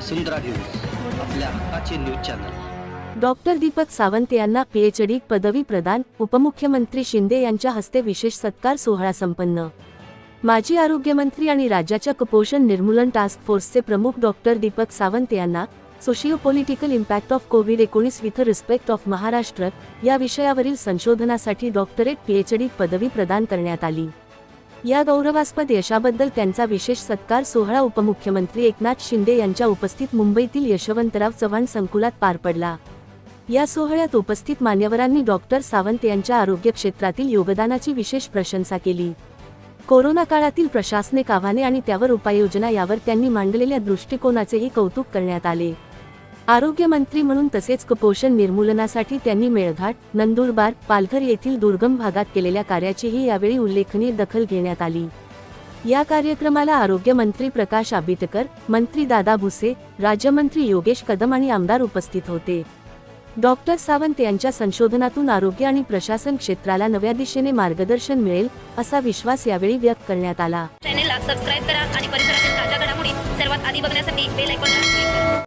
वसुंधरा news आपल्या हक्काचे news channel. Doctor Deepak Sawant यांना पीएचडी पदवी प्रदान उपमुख्यमंत्री शिंदे यांच्या हस्ते विशेष सत्कार सोहळा संपन्न. माजी आरोग्यमंत्री आणि राज्याच्या कुपोषण निर्मूलन टास्क फोर्सचे प्रमुख डॉक्टर दीपक सावंत यांना socio political impact of COVID एकोणीस विथ रिस्पेक्ट ऑफ महाराष्ट्र या विषयावरील संशोधनासाठी डॉक्टरेट पीएचडी पदवी प्रदान करण्यात आली. या गौरवास्पद यशाबद्दल त्यांचा विशेष सत्कार सोहळा उपमुख्यमंत्री एकनाथ शिंदे यांच्या उपस्थित मुंबईतील यशवंतराव चव्हाण संकुलात पार पडला. या सोहळ्यात उपस्थित मान्यवरांनी डॉक्टर सावंत यांच्या आरोग्य क्षेत्रातील योगदानाची विशेष प्रशंसा केली. कोरोना काळातील प्रशासनिक आव्हाने आणि त्यावर उपाययोजना यावर त्यांनी मांडलेल्या दृष्टिकोनाचेही कौतुक करण्यात आले. आरोग्यमंत्री म्हणून तसेच कुपोषण निर्मूलनासाठी त्यांनी मेळघाट नंदुरबार पालघर येथील दुर्गम भागात केलेल्या कार्याचीही यावेळी उल्लेखनीय दखल घेण्यात आली. या कार्यक्रमाला आरोग्यमंत्री प्रकाश आंबेडकर मंत्री दादा भुसे राज्यमंत्री योगेश कदम आणि आमदार उपस्थित होते. डॉक्टर सावंत यांच्या संशोधनातून आरोग्य आणि प्रशासन क्षेत्राला नव्या दिशेने मार्गदर्शन मिळेल असा विश्वास यावेळी व्यक्त करण्यात आला. चॅनेलला सबस्क्राईब करा आणि परिसरातील ताज्या घडामोडी सर्वात आधी बघण्यासाठी बेल आयकॉन